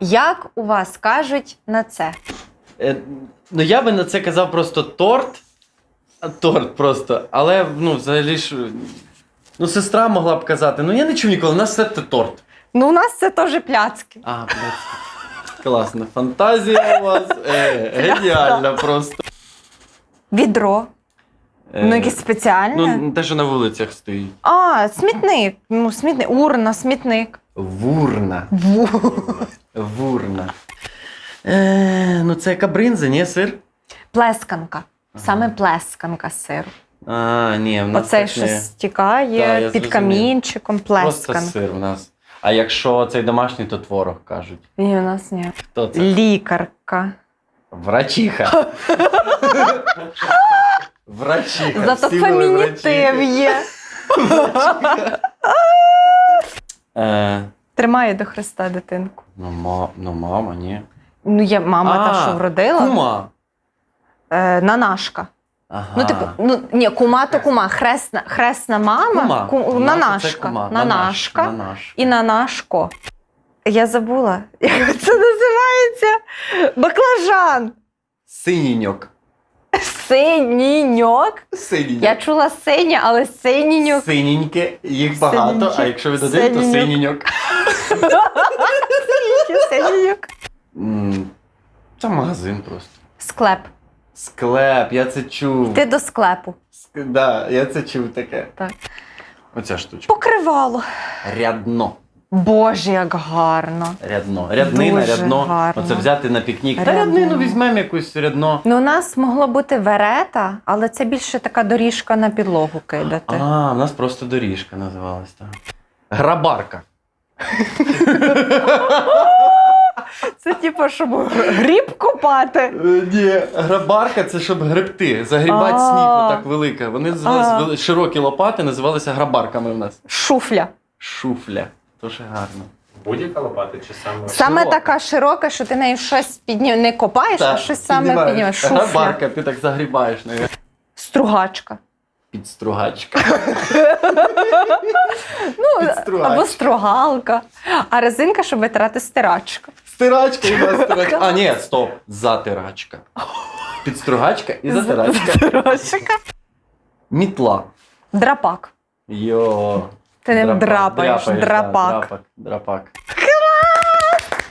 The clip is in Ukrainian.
Як у вас кажуть на це? Е, ну я би на це казав просто торт. А, Торт просто. Але ну, взагалі ж. Ну, сестра могла б казати, ну я не чув ніколи, у нас все це торт. Ну, у нас це теж пляцки. А, блядь. Класна фантазія у вас. Е, геніальна просто. Відро. Е, Ну, якесь спеціальне. Ну, те, що на вулицях стоїть. А, смітник. Ну, смітник. Урна, смітник. Вурна. Ву. Вурна. Е, ну, це яка бринза, ні, сир? Плесканка. Саме Ага. плесканка сиру. А, ні, в нас Оцей, так не. стікає Да, я під зрозумів. камінчиком, Просто сир в нас. А якщо цей домашній, то творог кажуть. Ні, у нас ні. Хто це? Лікарка. Врачиха. Врачиха. Зато Всі були фемінітив врачихи. є. Е, Тримає до Христа дитинку. ну, ма, ну, мама, ні. Ну, є мама та, що вродила. Кума. Е, нанашка. Ага. Ну, типу, ну ні, кума то кума. Хресна, хресна мама, Кума. ку- Кума, нанашка. кума. Нанашка. Нанашка. І нанашко. Я забула, як це називається. Баклажан. Синіньок. Синіньок. Синіньок. Я чула синя, але синіньок. Синіньке, їх багато, Синіньке. а якщо від один, то Синіньок. Синіньок. М, Це магазин просто. Склеп. Склеп, я це чув. Ти до склепу. Ск- Да, я це чув таке. Так. Оця штучка. Покривало. Рядно. Боже, як гарно. Рядно. Ряднина, Дуже рядно. гарно. Оце взяти на пікнік. Та Рядно. ряднину візьмемо якусь рядно. Ну, у нас могло бути верета, але це більше така доріжка на підлогу кидати. А, у нас просто доріжка називалась. Так. Грабарка. Це типу, щоб гріб копати. Е, Ні, грабарка це щоб гребти, загрібати А. сніг отак велика. Вони називалися А. вели- широкі лопати, називалися грабарками в нас. Шуфля. Шуфля. Дуже гарно. Будь-яка лопата чи саме? Саме Широка. така широка, що ти нею щось піднімаєш, не копаєш, а Так, щось саме піднімаєш. піднімаєш. Шуфля. Грабарка, ти так загрібаєш нею. Стругачка. Підстругачка. Ну, або стругалка. А резинка, щоб витирати стирачка. Стирачка і стирачка. А, ні, стоп. Затирачка. Підстругачка і затирачка. Стирачка. Мітла. Драпак. Йо. Ти не драпаєш. Драпак. Драпак.